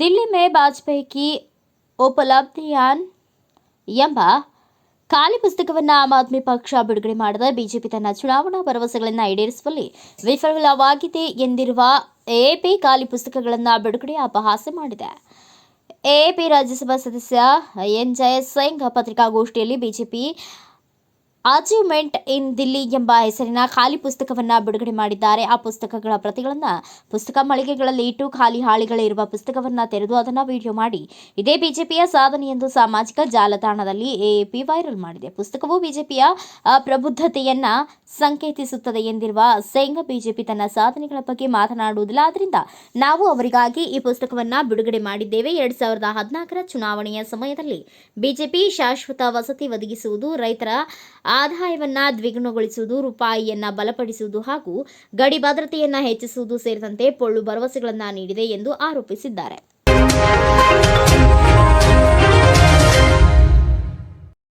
ವಾಜಪೇಯಿ ಕಿ ಉಪಲಬ್ಧಿಯಾನ್ ಎಂಬ ಖಾಲಿ ಪುಸ್ತಕವನ್ನು ಆಮ್ ಆದ್ಮಿ ಪಕ್ಷ ಬಿಡುಗಡೆ ಮಾಡಿದ. ಬಿಜೆಪಿ ತನ್ನ ಚುನಾವಣಾ ಭರವಸೆಗಳನ್ನು ಈಡೇರಿಸುವಲ್ಲಿ ವಿಫಲವಾಗಿದೆ ಎಂದಿರುವ ಎಎಪಿ ಖಾಲಿ ಪುಸ್ತಕಗಳನ್ನು ಬಿಡುಗಡೆ ಅಪಹಾಸ್ಯ ಮಾಡಿದೆ. ಎಎಪಿ ರಾಜ್ಯಸಭಾ ಸದಸ್ಯ ಎನ್ ಜಯಸಿಂಗ್ ಪತ್ರಿಕಾಗೋಷ್ಠಿಯಲ್ಲಿ ಬಿಜೆಪಿ ಅಚೀವ್ಮೆಂಟ್ ಇನ್ ದಿಲ್ಲಿ ಎಂಬ ಹೆಸರಿನ ಖಾಲಿ ಪುಸ್ತಕವನ್ನ ಬಿಡುಗಡೆ ಮಾಡಿದ್ದಾರೆ. ಆ ಪುಸ್ತಕಗಳ ಪ್ರತಿಗಳನ್ನು ಪುಸ್ತಕ ಮಳಿಗೆಗಳಲ್ಲಿ ಇಟ್ಟು ಖಾಲಿ ಹಾಳಿಗಳಿರುವ ಪುಸ್ತಕವನ್ನ ತೆರೆದು ಅದನ್ನ ವಿಡಿಯೋ ಮಾಡಿ. ಇದೇ ಬಿಜೆಪಿಯ ಸಾಧನೆ ಎಂದು ಸಾಮಾಜಿಕ ಜಾಲತಾಣದಲ್ಲಿ ಎಎಪಿ ವೈರಲ್ ಮಾಡಿದೆ. ಪುಸ್ತಕವು ಬಿಜೆಪಿಯ ಪ್ರಬುದ್ಧತೆಯನ್ನು ಸಂಕೇತಿಸುತ್ತದೆ ಎಂದಿರುವ ಸೇಂಗ ಬಿಜೆಪಿ ತನ್ನ ಸಾಧನೆಗಳ ಬಗ್ಗೆ ಮಾತನಾಡುವುದಿಲ್ಲ. ಆದ್ದರಿಂದ ನಾವು ಅವರಿಗಾಗಿ ಈ ಪುಸ್ತಕವನ್ನ ಬಿಡುಗಡೆ ಮಾಡಿದ್ದೇವೆ. ಎರಡ್ ಸಾವಿರದ ಹದಿನಾಲ್ಕರ ಚುನಾವಣೆಯ ಸಮಯದಲ್ಲಿ ಬಿಜೆಪಿ ಶಾಶ್ವತ ವಸತಿ ಒದಗಿಸುವುದು ರೈತರ ಆದಾಯವನ್ನ ದ್ವಿಗುಣಗೊಳಿಸುವುದು ರೂಪಾಯಿಯನ್ನ ಬಲಪಡಿಸುವುದು ಹಾಗೂ ಗಡಿ ಭದ್ರತೆಯನ್ನು ಹೆಚ್ಚಿಸುವುದು ಸೇರಿದಂತೆ ಪೊಳ್ಳು ಭರವಸೆಗಳನ್ನು ನೀಡಿದೆ ಎಂದು ಆರೋಪಿಸಿದ್ದಾರೆ.